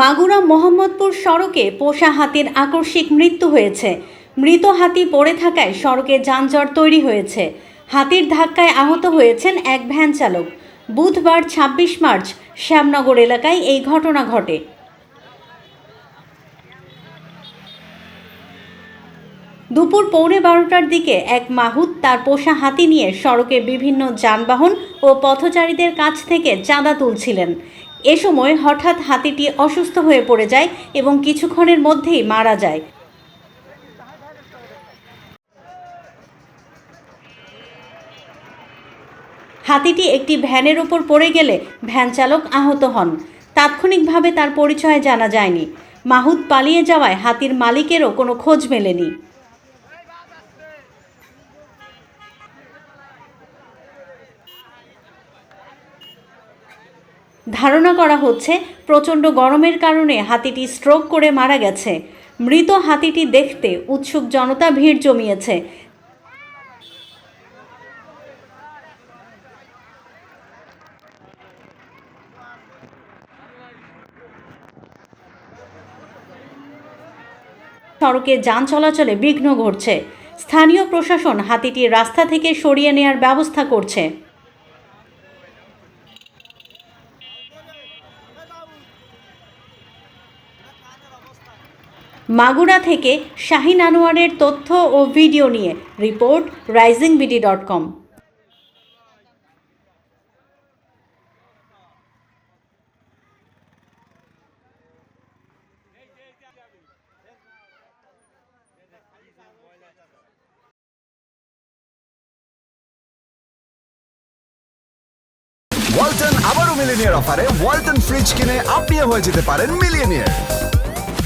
মাগুরা মোহাম্মদপুর সড়কে পোষা হাতির আকস্মিক মৃত্যু হয়েছে। মৃত হাতি পড়ে থাকায় সড়কে যানজট তৈরি হয়েছে। হাতির ধাক্কায় আহত হয়েছেন এক ভ্যান চালক। বুধবার ছাব্বিশ মার্চ শ্যামনগর এলাকায় এই ঘটনা ঘটে। দুপুর পৌনে বারোটার দিকে এক মাহুত তার পোষা হাতি নিয়ে সড়কে বিভিন্ন যানবাহন ও পথচারীদের কাছ থেকে চাঁদা তুলছিলেন। এ সময় হঠাৎ হাতিটি অসুস্থ হয়ে পড়ে যায় এবং কিছুক্ষণের মধ্যেই মারা যায়। হাতিটি একটি ভ্যানের ওপর পড়ে গেলে ভ্যান চালক আহত হন। তাৎক্ষণিকভাবে তার পরিচয় জানা যায়নি। মাহুদ পালিয়ে যাওয়ায় হাতির মালিকেরও কোনো খোঁজ মেলেনি। ধারণা করা হচ্ছে প্রচণ্ড গরমের কারণে হাতিটি স্ট্রোক করে মারা গেছে। মৃত হাতিটি দেখতে উৎসুক জনতা ভিড় জমিয়েছে। সড়কে যান চলাচলে বিঘ্ন ঘটছে। স্থানীয় প্রশাসন হাতিটি রাস্তা থেকে সরিয়ে নেয়ার ব্যবস্থা করছে। মাগুরা থেকে শাহিন আনোয়ারের তথ্য ও ভিডিও নিয়ে report rising BD dot com. Walton আবারও মিলিনিয়ার অফারে ওয়ালটন ফ্রিজ কিনে আপনিও হয়ে যেতে পারেন মিলিয়নিয়ার।